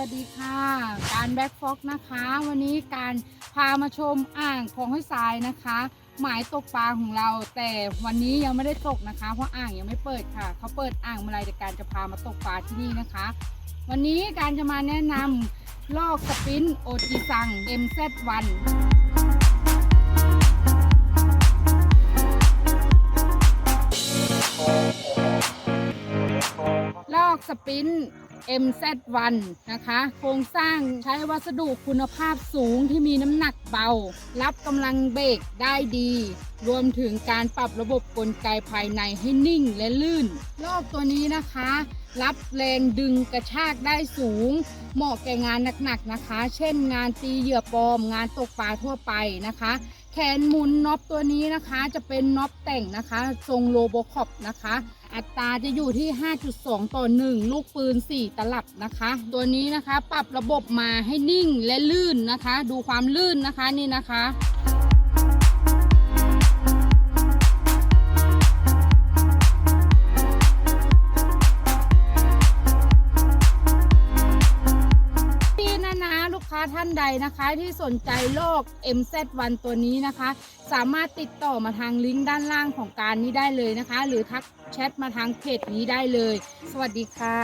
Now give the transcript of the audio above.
วัสดีค่ะ การแบ็คฟ็อกนะคะ วันนี้การพามาชมอ่างของห้อยทรายนะคะ หมายตกปลาของเรา แต่วันนี้ยังไม่ได้ตกนะคะ เพราะอ่างยังไม่เปิดค่ะ เขาเปิดอ่างเมื่อไรแต่การจะพามาตกปลาที่นี่นะคะ วันนี้การจะมาแนะนำลอกสปินโอจิซัง MZ1 ลอกสปิน MZ1 นะคะ โครงสร้างใช้วัสดุคุณภาพสูงที่มีน้ำหนักเบา รับกำลังเบรกได้ดี รวมถึงการปรับระบบกลไกภายในให้นิ่งและลื่นลอกตัวนี้นะคะ รับแรงดึงกระชากได้สูง เหมาะแก่งานหนักๆนะคะ เช่นงานตีเหยื่อปลอม งานตกปลาทั่วไปนะคะ แขนหมุนน็อปตัวนี้นะคะจะเป็นน็อปแต่งนะคะ ทรงโลโบคอปนะคะ อัตราจะอยู่ที่ 5.2 ต่อ 1 ลูกปืน 4 ตลับนะคะ ตัวนี้นะคะปรับระบบมาให้นิ่งและลื่นนะคะ ดูความลื่นนะคะนี่นะคะ คะ ท่านใดนะคะที่สนใจโรค MZ1 ตัวนี้นะคะ สามารถติดต่อมาทางลิงก์ด้านล่างของการนี้ได้เลยนะคะ หรือทักแชทมาทางเพจนี้ได้เลย สวัสดีค่ะ